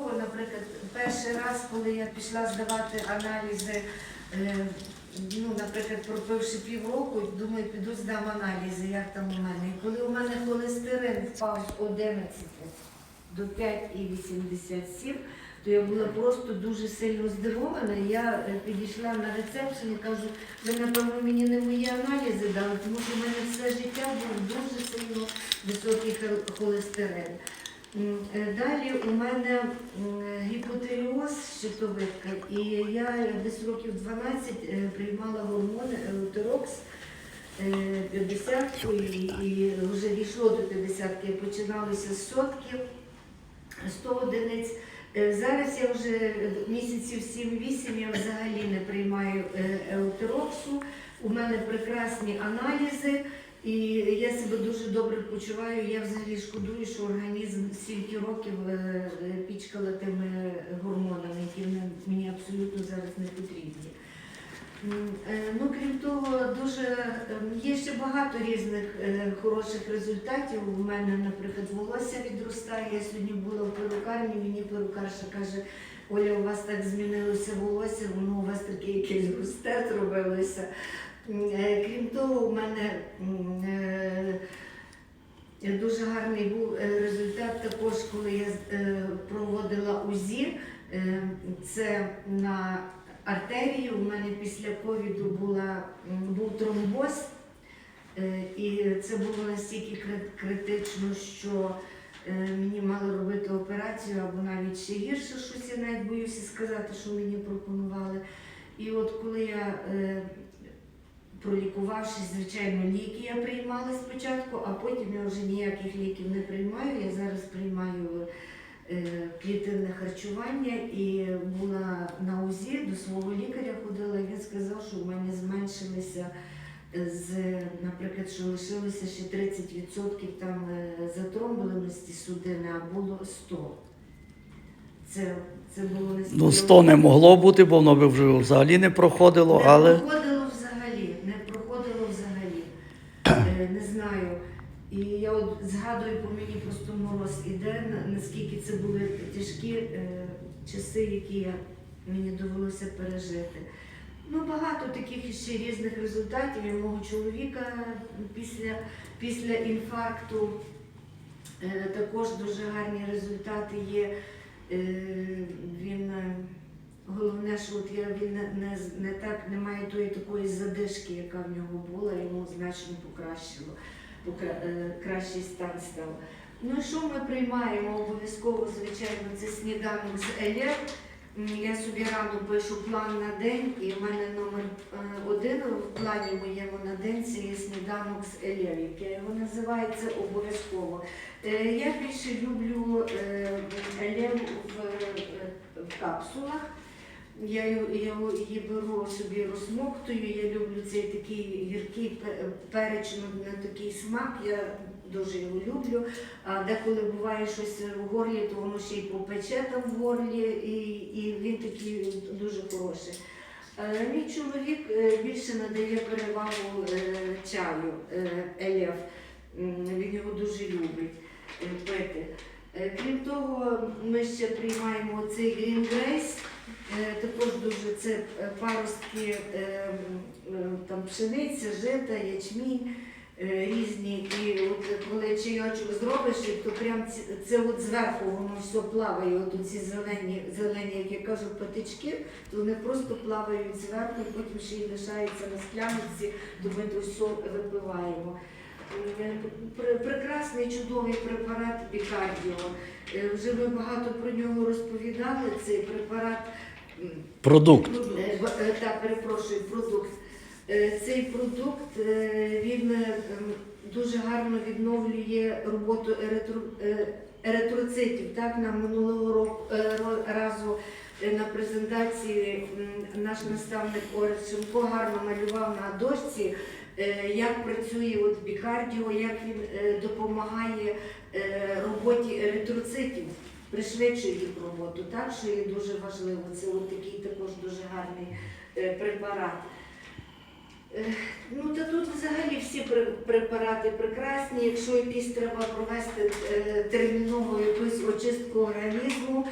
Наприклад, перший раз, коли я пішла здавати аналізи, е, ну, наприклад, пропивши півроку, думаю, піду здам аналізи, як там у мене. І коли у мене холестерин впав з 11 до 5,87, то я була просто дуже сильно здивована. Я е, підійшла на рецепцію і кажу, ви, напевно, мені не мої аналізи дали, тому що в мене все життя був дуже сильно високий холестерин. Е, Далі у мене гіпотеріоз щитовидка, і я десь років 12 е, приймала гормони Еутерокс е, 50 і, і вже дійшло до 50 починалося з сотки, 100 одиниць. Е, Зараз я вже місяців 7-8 я взагалі не приймаю е, еутероксу. У мене прекрасні аналізи, і я себе дуже добре почуваю. Я взагалі шкодую, що організм стільки років е, е, пічкала тими гормонами, які мені- абсолютно зараз не потрібні. Е, Ну, крім того, дуже е, є ще багато різних хороших результатів. У мене, наприклад, волосся відростає. Я сьогодні була в перукарні, мені перукарша каже, Оля, у вас так змінилося волосся, воно у вас таке якесь густе зробилося. Е, Крім того, у мене е, дуже гарний був е, результат також, коли я проводила УЗІ. Це на артерії. У мене після ковіду був тромбоз, і це було настільки критично, що мені мали робити операцію або навіть ще гірше щось, я навіть боюся сказати, що мені пропонували. І от коли я пролікувавшись, звичайно, ліки я приймала спочатку, а потім я вже ніяких ліків не приймаю. Я зараз приймаю е, клітинне харчування і була на УЗІ до свого лікаря ходила, і він сказав, що в мене зменшилися е, з, наприклад, що лишилося ще 30% там е, затромбленості судини, а було 100. Це, це було настільки... Ну, 100 не могло бути, бо воно вже взагалі не проходило, Не але проходило взагалі, не проходило взагалі. Е, Не знаю. І я от згадую, по мені просто мороз іде, наскільки це були тяжкі е, часи, які я, мені довелося пережити. Ну, багато таких ще різних результатів. І мого чоловіка після, після інфаркту е, також дуже гарні результати є. Е, він е, Головне, що от я він не, не, не так не має тої такої задишки, яка в нього була, йому значно покращило, покра, е, кращий стан став. Ну що ми приймаємо? Обов'язково, звичайно, це сніданок з Елєр. Я собі рано пишу план на день, і в мене номер е, один в плані моєму на день це є сніданок з Елєр, як я його називаю, це обов'язково. Е, Я більше люблю е, Елєр в, в капсулах. Я я її беру собі розмоктую. Я люблю цей такий гіркий пе- переч, ну, такий смак. Я дуже його люблю. А деколи буває щось в горлі, то воно ще й попече там в горлі, і, і він такий дуже хороший. Е, Мій чоловік е, більше надає перевагу е, чаю Елєв. Він його дуже любить пити. Крім того, ми ще приймаємо цей. Е, Також дуже це е, паростки е, е, там пшениця, жита, ячмінь е, різні. І от коли чайочок зробиш, то прям це от зверху воно все плаває. От ці зелені, зелені, як я кажу, патички, то вони просто плавають зверху, і потім ще й лишаються на склянці, то ми то все випиваємо. Е, Прекрасний чудовий препарат Бікардіо. Е, Вже ми багато про нього розповідали. Цей препарат продукт. Е, е, Так, перепрошую, продукт. Е, Цей продукт він дуже гарно відновлює роботу еритро- еритроцитів. Так, нам минулого року ро- разу на презентації наш наставник Орест Шимко гарно малював на дошці, як працює от бікардіо, як він допомагає роботі еритроцитів пришвидшує їх роботу, так що є дуже важливо. Це от такий також дуже гарний е, препарат. Е, Ну та тут взагалі всі препарати прекрасні. Якщо якісь треба провести терміново термінову якусь очистку організму,